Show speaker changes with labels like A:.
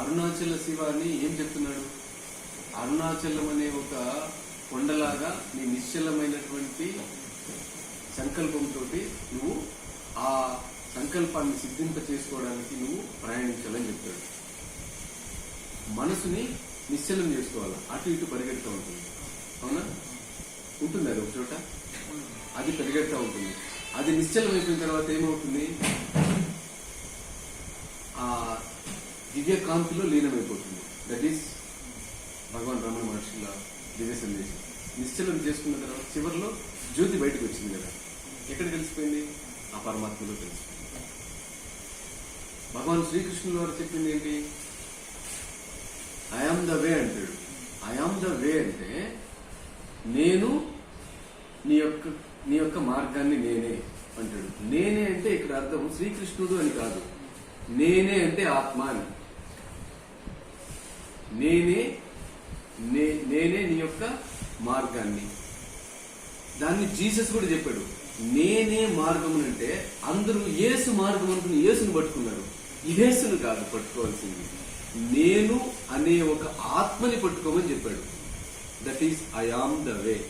A: అరుణాచల శివాన్ని ఏం చెప్తున్నాడు? అరుణాచలం అనే ఒక కొండలాగా నీ నిశ్చలమైనటువంటి సంకల్పంతో నువ్వు ఆ సంకల్పాన్ని సిద్ధింప చేసుకోవడానికి నువ్వు ప్రయాణించాలని చెప్తాడు. మనసుని నిశ్చలం చేసుకోవాలి? అటు ఇటు పరిగెడుతూ ఉంటుంది. అవునా? ఉంటుంది అది ఒక చోట? అది పరిగెడుతూ ఉంటుంది. అది నిశ్చలం అయిపోయిన తర్వాత ఏమవుతుంది ఆ దివ్య కాంతిలో లీనమైపోతుంది. దట్ ఈస్ భగవాన్ రమణ మహర్షుల దివ్య సందేశం. నిశ్చలం చేసుకున్న తర్వాత చివరిలో జ్యోతి బయటకు వచ్చింది కదా. ఎక్కడ తెలిసిపోయింది? ఆ పరమాత్మలో తెలిసిపోయింది. భగవాన్ శ్రీకృష్ణుల వారు చెప్పింది ఏంటి? ఐఆమ్ ద వే అంటాడు. ఐఆమ్ ద వే అంటే నేను నీ యొక్క నీ యొక్క మార్గాన్ని నేనే అంటాడు. నేనే అంటే ఇక్కడ అర్థం శ్రీకృష్ణుడు అని కాదు. నేనే అంటే ఆత్మ అని. నేనే నేనే నీ యొక్క మార్గాన్ని. దాన్ని జీసస్ కూడా చెప్పాడు. నేనే మార్గం అంటే అందరూ యేసు మార్గం అనుకుని యేసును పట్టుకున్నారు. యేసును కాదు పట్టుకోవాల్సింది. నేను అనే ఒక ఆత్మని పట్టుకోమని చెప్పాడు. That is I am the way